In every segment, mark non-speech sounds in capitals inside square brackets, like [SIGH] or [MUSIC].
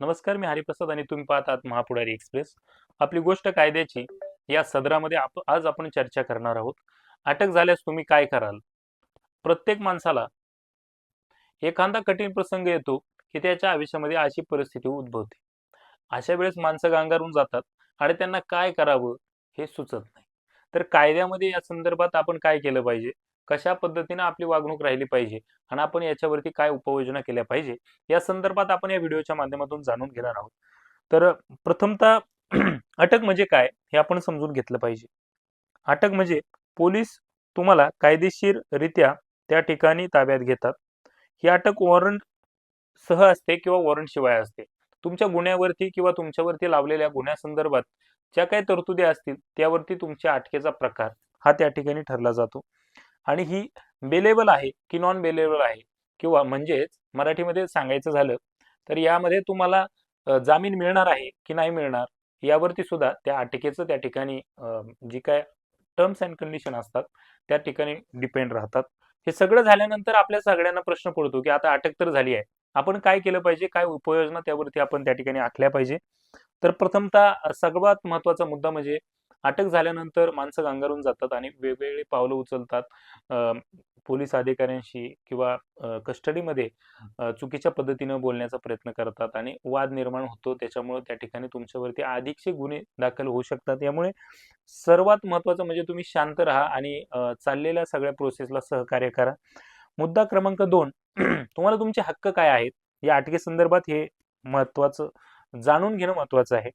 नमस्कार मी हरिप्रसाद आणि तुम्ही पाहत आहात महापुढारी एक्सप्रेस. आपली गोष्ट कायद्याची. या सदरामध्ये आप आज आपण चर्चा करणार आहोत. अटक झाल्यास तुम्ही काय कराल? प्रत्येक माणसाला एखादा कठीण प्रसंग येतो की त्याच्या आयुष्यामध्ये अशी परिस्थिती उद्भवते. अशा वेळेस माणसं गांगारून जातात आणि त्यांना काय करावं हे सुचत नाही. तर कायद्यामध्ये या संदर्भात आपण काय केलं पाहिजे? कशा पद्धतीने आपली वागणूक राहिली पाहिजे आणि आपण याच्यावरती काय उपाययोजना केल्या पाहिजे या संदर्भात आपण या व्हिडिओच्या माध्यमातून जाणून घेणार आहोत. तर प्रथमतः [CLEARS THROAT] अटक म्हणजे काय हे आपण समजून घेतलं पाहिजे. अटक म्हणजे पोलीस तुम्हाला कायदेशीररित्या त्या ठिकाणी ताब्यात घेतात. ही अटक वॉरंट सह असते किंवा वॉरंट शिवाय असते. तुमच्या गुन्ह्यावरती किंवा तुमच्यावरती लावलेल्या गुन्ह्यासंदर्भात ज्या काही तरतुदी असतील त्यावरती तुमच्या अटकेचा प्रकार हा त्या ठिकाणी ठरला जातो. आणि ही बेलेबल आहे की नॉन बेलेबल आहे किंवा म्हणजेच मराठीमध्ये सांगायचं झालं तर यामध्ये तुम्हाला जामीन मिळणार आहे की नाही मिळणार यावरती सुद्धा त्या अटकेचं त्या ठिकाणी जी काय टर्म्स अँड कंडिशन असतात त्या ठिकाणी डिपेंड राहतात. हे सगळं झाल्यानंतर आपल्या सगळ्यांना प्रश्न पडतो की आता अटक तर झाली आहे. आपण काय केलं पाहिजे? काय उपाययोजना त्यावरती आपण त्या ठिकाणी आखल्या पाहिजे? तर प्रथमतः सर्वात महत्त्वाचा मुद्दा म्हणजे अटक झाल्यानंतर माणसं गांगारून जातात आणि वेगवेगळी पावलं उचलतात. पोलीस अधिकाऱ्यांशी किंवा कस्टडीमध्ये चुकीच्या पद्धतीनं बोलण्याचा प्रयत्न करतात आणि वाद निर्माण होतो. त्याच्यामुळे त्या ठिकाणी तुमच्यावरती अधिकचे गुन्हे दाखल होऊ शकतात. यामुळे सर्वात महत्त्वाचं म्हणजे तुम्ही शांत राहा आणि चाललेल्या सगळ्या प्रोसेसला सहकार्य करा. मुद्दा क्रमांक दोन. तुम्हाला तुमचे हक्क काय आहेत? या अटकेसंदर्भात हे महत्त्वाचं जाणून घेणं महत्त्वाचं आहे.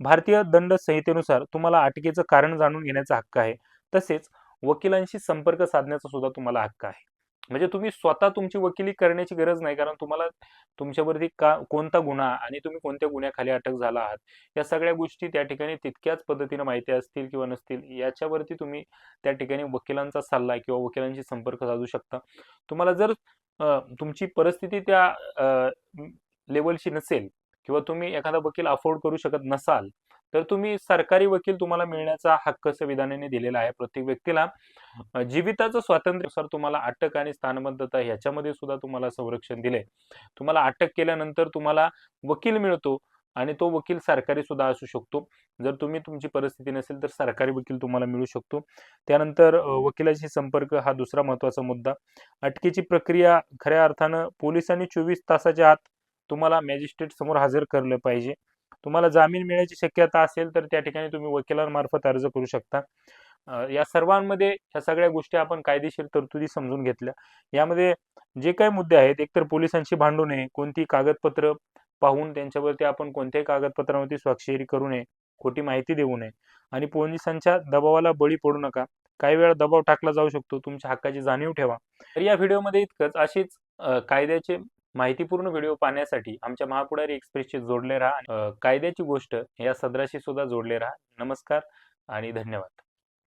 भारतीय दंड संहितेनुसार तुम्हाला अटकेचं कारण जाणून घेण्याचा हक्क आहे. तसेच वकिलांशी संपर्क साधण्याचा सुद्धा तुम्हाला हक्क आहे. म्हणजे तुम्ही स्वतः तुमची वकिली करण्याची गरज नाही कारण तुम्हाला तुमच्यावरती का कोणता गुन्हा आणि तुम्ही कोणत्या गुन्ह्याखाली अटक झाला आहात या सगळ्या गोष्टी त्या ठिकाणी तितक्याच पद्धतीने माहिती असतील किंवा नसतील याच्यावरती तुम्ही त्या ठिकाणी वकिलांचा सल्ला किंवा वकिलांशी संपर्क साधू शकता. तुम्हाला जर तुमची परिस्थिती त्या लेवलची नसेल किंवा तुम्ही एखादा वकील अफोर्ड करू शकत नसाल तर तुम्ही सरकारी वकील तुम्हाला मिळण्याचा हक्क संविधानाने दिलेला आहे. प्रत्येक व्यक्तीला जीविताचं स्वातंत्र्यानुसार तुम्हाला अटक आणि स्थानबद्धता ह्याच्यामध्ये सुद्धा तुम्हाला संरक्षण दिले तुम्हाला अटक केल्यानंतर तुम्हाला वकील मिळतो आणि तो वकील सरकारी सुद्धा असू शकतो. जर तुम्ही तुमची परिस्थिती नसेल तर सरकारी वकील तुम्हाला मिळू शकतो. त्यानंतर वकिलाशी संपर्क हा दुसरा महत्त्वाचा मुद्दा. अटकेची प्रक्रिया खऱ्या अर्थानं पोलिसांनी चोवीस तासाच्या आत तुम्हाला मॅजिस्ट्रेट समोर हजर करलं पाहिजे. तुम्हाला जामीन मिळण्याची शक्यता असेल तर त्या ठिकाणी तुम्ही वकिलांमार्फत अर्ज करू शकता. या सर्वांमध्ये ह्या सगळ्या गोष्टी आपण कायदेशीर तरतुदी समजून घेतल्या. यामध्ये जे काही मुद्दे आहेत एकतर पोलिसांशी भांडू नये कोणती कागदपत्र पाहून त्यांच्यावरती आपण कोणत्याही कागदपत्रावरती स्वाक्षरी करू नये खोटी माहिती देऊ नये आणि पोलिसांच्या दबावाला बळी पडू नका. काही वेळा दबाव टाकला जाऊ शकतो तुमच्या हक्काची जाणीव ठेवा. तर या व्हिडिओमध्ये इतकंच. अशीच कायद्याचे माहितीपूर्ण व्हिडिओ पाहण्यासाठी आमच्या महापुढारी एक्सप्रेसशी जोडले राहा. कायद्याची गोष्ट या सदराशी सुद्धा जोडले राहा. नमस्कार आणि धन्यवाद.